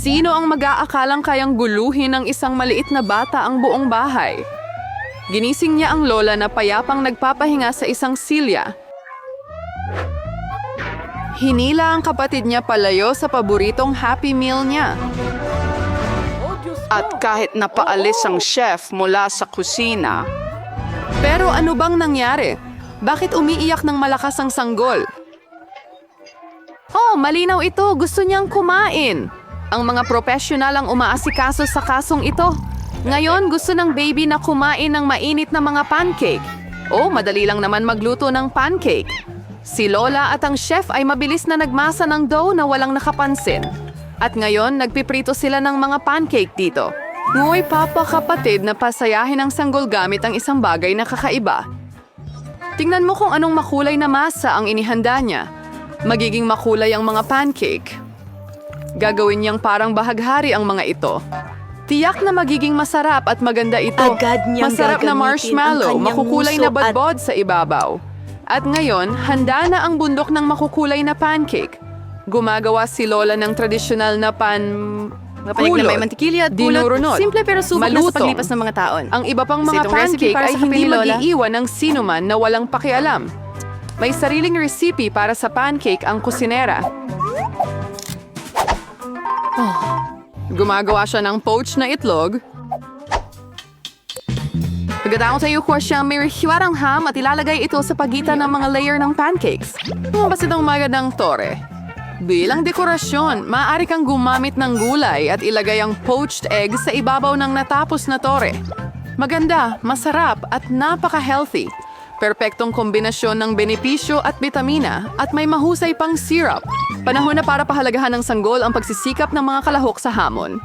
Sino ang mag-aakalang kayang guluhin ng isang maliit na bata ang buong bahay? Ginising niya ang lola na payapang nagpapahinga sa isang silya. Hinila ang kapatid niya palayo sa paboritong Happy Meal niya. At kahit napaalis ang chef mula sa kusina, Pero ano bang nangyari? Bakit umiiyak ng malakas ang sanggol? Oh, malinaw ito. Gusto niyang kumain. Ang mga profesional ang umaasikaso sa kasong ito. Ngayon, gusto ng baby na kumain ng mainit na mga pancake. Oh, madali lang naman magluto ng pancake. Si Lola at ang chef ay mabilis na nagmasa ng dough na walang nakapansin. At ngayon, nagpiprito sila ng mga pancake dito. Nguy papa kapatid na pasayahin ang sanggol gamit ang isang bagay na kakaiba. Tingnan mo kung anong makulay na masa ang inihanda niya. Magiging makulay ang mga pancake. Gagawin niyang parang bahaghari ang mga ito. Tiyak na magiging masarap at maganda ito. Agad niyang Masarap na marshmallow, makukulay na at- badbod sa ibabaw. At ngayon, handa na ang bundok ng makukulay na pancake. Gumagawa si Lola ng tradisyonal na pan... Mapanyag na may mantikilya at. Dinurunot. Simple pero subok na sa paglipas ng mga taon. Ang iba pang mga pancake para ay hindi mag-iiwan ng sino man na walang pakialam. May sariling recipe para sa pancake ang kusinera. Gumagawa siya ng poached na itlog. Pagkatapos ay kuha siya may hiwarang ham at ilalagay ito sa pagitan ng mga layer ng pancakes. Lumabas itong magandang tore. Bilang dekorasyon, maaari kang gumamit ng gulay at ilagay ang poached egg sa ibabaw ng natapos na tore. Maganda, masarap at napaka-healthy. Perpektong kombinasyon ng benepisyo at bitamina at may mahusay pang syrup. Panahon na para pahalagahan ng sanggol ang pagsisikap ng mga kalahok sa hamon.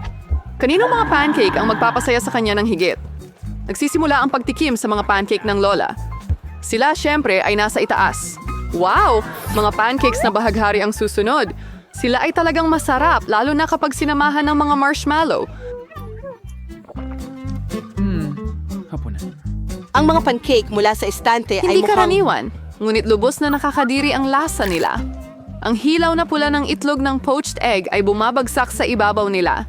Kaninong mga pancake ang magpapasaya sa kanya ng higit? Nagsisimula ang pagtikim sa mga pancake ng lola. Sila syempre ay nasa itaas. Wow! Mga pancakes na bahaghari ang susunod. Sila ay talagang masarap, lalo na kapag sinamahan ng mga marshmallow. Ang mga pancake mula sa estante ay Hindi mukhang... karaniwan, ngunit lubos na nakakadiri ang lasa nila. Ang hilaw na pula ng itlog ng poached egg ay bumabagsak sa ibabaw nila.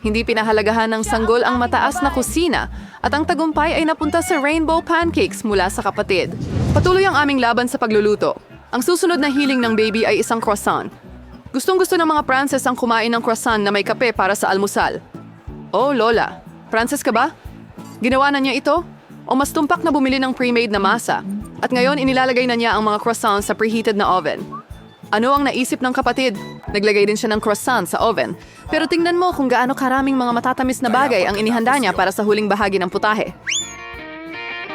Hindi pinahalagahan ng sanggol ang mataas na kusina at ang tagumpay ay napunta sa rainbow pancakes mula sa kapatid. Patuloy ang aming laban sa pagluluto. Ang susunod na hiling ng baby ay isang croissant. Gustong gusto ng mga Frances ang kumain ng croissant na may kape para sa almusal. Oh, Lola. Frances ka ba? Ginawa na niya ito? O mas tumpak na bumili ng pre-made na masa? At ngayon inilalagay na niya ang mga croissants sa preheated na oven. Ano ang naisip ng kapatid? Naglagay din siya ng croissant sa oven. Pero tingnan mo kung gaano karaming mga matatamis na bagay ang inihanda niya para sa huling bahagi ng putahe.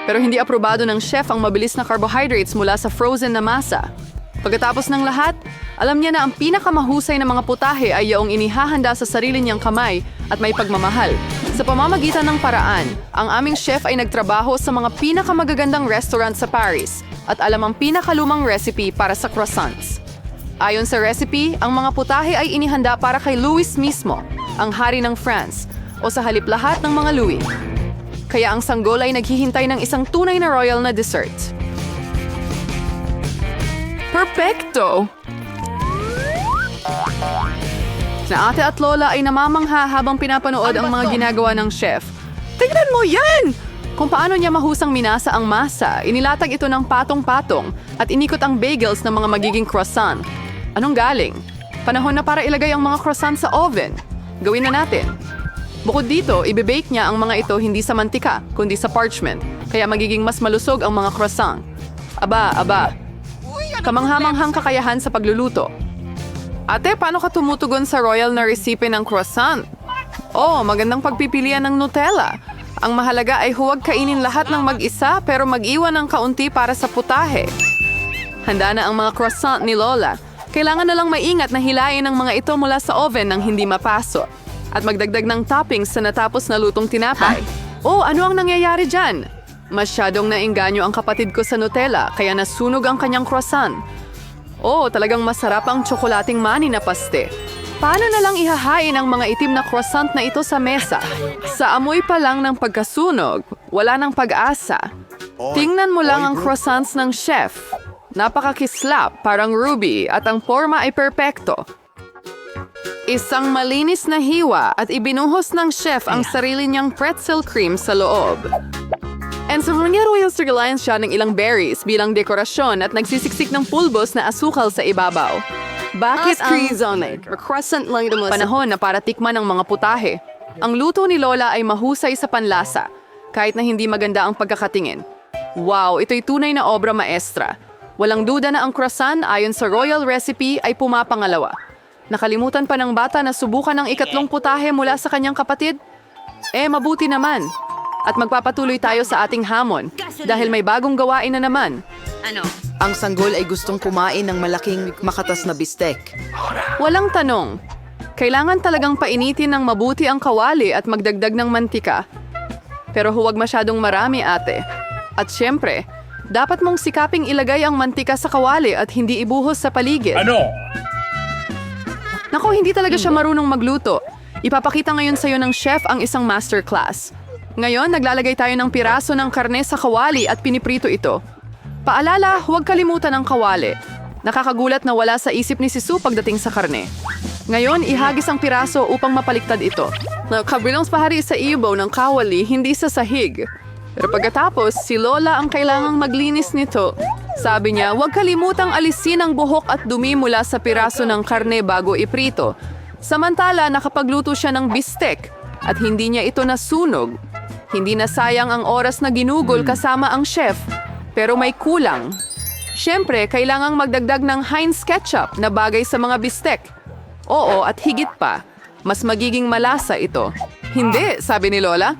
Pero hindi aprobado ng chef ang mabilis na carbohydrates mula sa frozen na masa. Pagkatapos ng lahat, alam niya na ang pinakamahusay na mga putahe ay yaong inihahanda sa sarili niyang kamay at may pagmamahal. Sa pamamagitan ng paraan, ang aming chef ay nagtrabaho sa mga pinakamagagandang restaurant sa Paris at alam ang pinakalumang recipe para sa croissants. Ayon sa recipe, ang mga putahe ay inihanda para kay Louis mismo, ang hari ng France, o sa halip lahat ng mga Louis. Kaya ang sanggol ay naghihintay ng isang tunay na royal na dessert. Perfecto! Na ate at lola ay namamangha habang pinapanood ang mga ginagawa ng chef. Tingnan mo yan! Kung paano niya mahusang minasa ang masa, inilatag ito ng patong-patong at inikot ang bagels ng mga magiging croissant. Anong galing? Panahon na para ilagay ang mga croissant sa oven. Gawin na natin. Bukod dito, ibebake niya ang mga ito hindi sa mantika, kundi sa parchment, kaya magiging mas malusog ang mga croissant. Aba, aba. Kamanghamanghang kakayahan sa pagluluto. Ate, paano ka tumutugon sa royal na recipe ng croissant? Oh, magandang pagpipilian ng Nutella. Ang mahalaga ay huwag kainin lahat ng mag-isa pero mag-iwan ng kaunti para sa putahe. Handa na ang mga croissant ni Lola. Kailangan na lang maingat na hilayin ang mga ito mula sa oven nang hindi mapaso. At magdagdag ng toppings sa natapos na lutong tinapay. Oh, ano ang nangyayari dyan? Masyadong nainganyo ang kapatid ko sa Nutella kaya nasunog ang kanyang croissant. Oh, talagang masarap ang tsokolating mani na paste. Paano na lang ihahain ang mga itim na croissant na ito sa mesa? Sa amoy pa lang ng pagkasunog, wala ng pag-asa. Tingnan mo lang ang croissants ng chef. Napakakislap, parang ruby, at ang forma ay perpekto. Isang malinis na hiwa at ibinuhos ng chef ang sarili niyang pretzel cream sa loob. And sa mga royal sirgalayan siya ng ilang berries bilang dekorasyon at nagsisiksik ng pulbos na asukal sa ibabaw. Bakit ang Crescent lang mo. panahon na para tikman ang mga putahe? Ang luto ni Lola ay mahusay sa panlasa, kahit na hindi maganda ang pagkakatingin. Wow, ito'y tunay na obra maestra. Walang duda na ang croissant ayon sa royal recipe ay pumapangalawa. Nakalimutan pa ng bata na subukan ang ikatlong putahe mula sa kanyang kapatid? Eh, mabuti naman. At magpapatuloy tayo sa ating hamon dahil may bagong gawain na naman. Ang sanggol ay gustong kumain ng malaking makatas na bistek. Walang tanong. Kailangan talagang painitin ng mabuti ang kawali at magdagdag ng mantika. Pero huwag masyadong marami ate. At syempre, dapat mong sikaping ilagay ang mantika sa kawali at hindi ibuhos sa paligid. Ano? Nako, hindi talaga siya marunong magluto. Ipapakita ngayon sa'yo ng chef ang isang masterclass. Ngayon, naglalagay tayo ng piraso ng karne sa kawali at piniprito ito. Paalala, huwag kalimutan ang kawali. Nakakagulat na wala sa isip ni Sisu pagdating sa karne. Ngayon, ihagis ang piraso upang mapaliktad ito. Nakabilang pahari sa ibaw ng kawali, hindi sa sahig. Pero pagkatapos, si Lola ang kailangang maglinis nito. Sabi niya, huwag kalimutang alisin ang buhok at dumi mula sa piraso ng karne bago iprito. Samantala, nakapagluto siya ng bistek at hindi niya ito nasunog. Hindi na sayang ang oras na ginugol kasama ang chef, pero may kulang. Siyempre, kailangang magdagdag ng Heinz ketchup na bagay sa mga bistek. Oo, at higit pa, mas magiging malasa ito. Hindi, sabi ni Lola.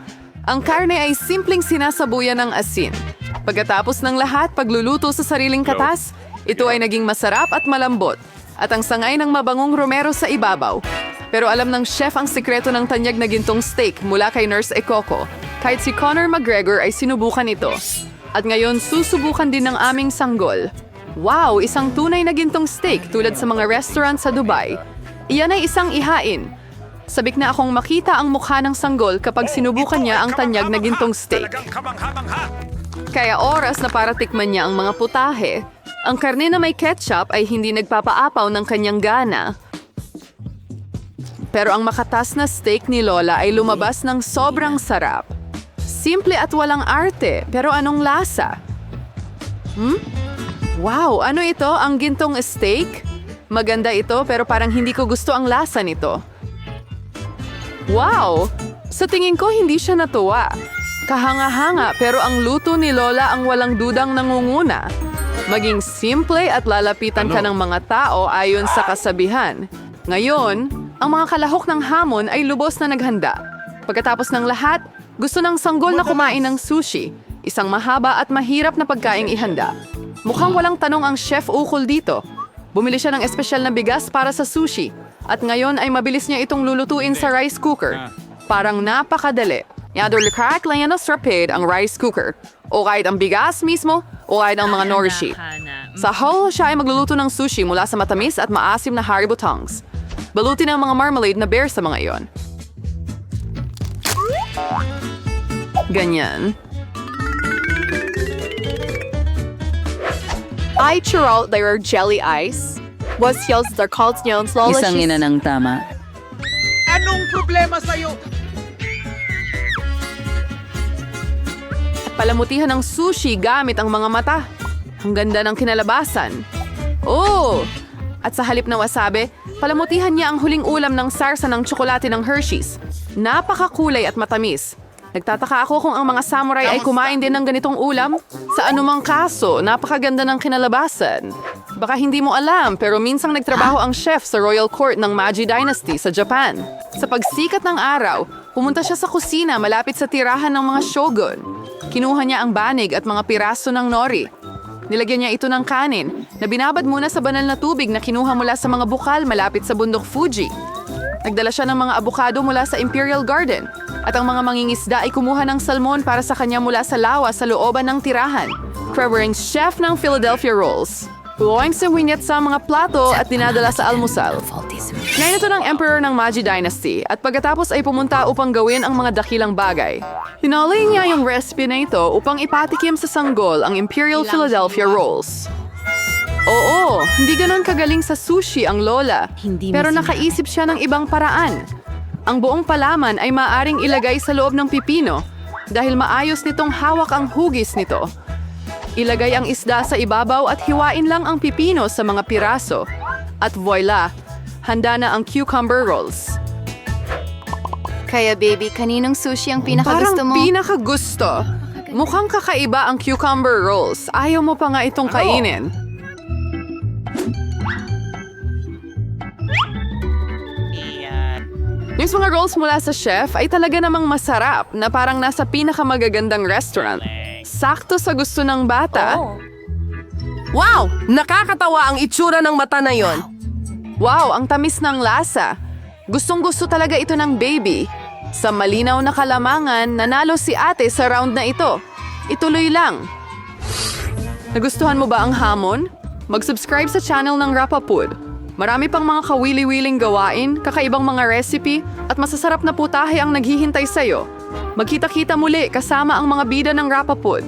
Ang karne ay simpleng sinasabuyan ng asin. Pagkatapos ng lahat pagluluto sa sariling katas, ito ay naging masarap at malambot. At ang sangay ng mabangong romero sa ibabaw. Pero alam ng chef ang sikreto ng tanyag na gintong steak mula kay Nurse Ekoko. Kahit si Conor McGregor ay sinubukan ito. At ngayon susubukan din ng aming sanggol. Wow, isang tunay na gintong steak tulad sa mga restaurant sa Dubai. Iyan ay isang ihain. Sabik na akong makita ang mukha ng sanggol kapag sinubukan niya ang tanyag na gintong steak. Kaya oras na para tikman niya ang mga putahe. Ang karne na may ketchup ay hindi nagpapaapaw ng kanyang gana. Pero ang makatas na steak ni Lola ay lumabas ng sobrang sarap. Simple at walang arte, pero anong lasa? Hmm? Wow, ano ito? Ang gintong steak? Maganda ito pero parang hindi ko gusto ang lasa nito. Wow! Sa tingin ko hindi siya natuwa. Kahanga-hanga pero ang luto ni Lola ang walang dudang nangunguna. Maging simple at lalapitan ka ng mga tao ayon sa kasabihan. Ngayon, ang mga kalahok ng hamon ay lubos na naghanda. Pagkatapos ng lahat, gusto ng sanggol na kumain ng sushi, isang mahaba at mahirap na pagkaing ihanda. Mukhang walang tanong ang chef ukol dito. Bumili siya ng espesyal na bigas para sa sushi at ngayon ay mabilis niya itong lulutuin sa rice cooker. Parang napakadali. Yador likrak lang yan rapid ang rice cooker. O kahit ang bigas mismo, o kahit ang mga norishi. Sa hull, siya ay magluluto ng sushi mula sa matamis at maasim na haribo tongs. Balutin ang mga marmalade na bear sa mga iyon. Ganyan. I churro, there are jelly ice. Was yells, they're called yells, Lola. Isang ina ng tama. Anong problema sa'yo? Palamutihan ng sushi gamit ang mga mata. Ang ganda ng kinalabasan. Oh! At sa halip na wasabi, palamutihan niya ang huling ulam ng sarsa ng tsokolate ng Hershey's. Napakakulay at matamis. Nagtataka ako kung ang mga samurai ay kumain din ng ganitong ulam. Sa anumang kaso, napakaganda ng kinalabasan. Baka hindi mo alam, pero minsang nagtrabaho ang chef sa Royal Court ng Meiji Dynasty sa Japan. Sa pagsikat ng araw, pumunta siya sa kusina malapit sa tirahan ng mga shogun. Kinuha niya ang banig at mga piraso ng nori. Nilagyan niya ito ng kanin na binabad muna sa banal na tubig na kinuha mula sa mga bukal malapit sa bundok Fuji. Nagdala siya ng mga abukado mula sa Imperial Garden at ang mga mangingisda ay kumuha ng salmon para sa kanya mula sa lawa sa looban ng tirahan. Covering chef ng Philadelphia Rolls. Buwang sa winyet sa mga plato at dinadala sa almusal. Ngayon ito ng Emperor ng Meiji Dynasty at pagkatapos ay pumunta upang gawin ang mga dakilang bagay. Hinalay niya yung recipe na ito upang ipatikim sa sanggol ang Imperial Philadelphia Rolls. Oo, hindi ganon kagaling sa sushi ang lola. Hindi pero nakaisip siya ng ibang paraan. Ang buong palaman ay maaring ilagay sa loob ng pipino dahil maayos nitong hawak ang hugis nito. Ilagay ang isda sa ibabaw at hiwain lang ang pipino sa mga piraso. At voila, handa na ang cucumber rolls. Kaya baby, kaninong sushi ang Parang pinakagusto mo? pinakagusto. Mukhang kakaiba ang cucumber rolls. Ayaw mo pa nga itong kainin. Yung mga rolls mula sa chef ay talaga namang masarap na parang nasa pinakamagagandang restaurant. Sakto sa gusto ng bata. Wow! Nakakatawa ang itsura ng mata na yon. Wow, ang tamis ng lasa. Gustong gusto talaga ito ng baby. Sa malinaw na kalamangan, nanalo si ate sa round na ito. Ituloy lang. Nagustuhan mo ba ang hamon? Mag-subscribe sa channel ng Rapapud. Marami pang mga kawili-wiling gawain, kakaibang mga recipe, at masasarap na putahe ang naghihintay sa'yo. Magkita-kita muli kasama ang mga bida ng Rapapud.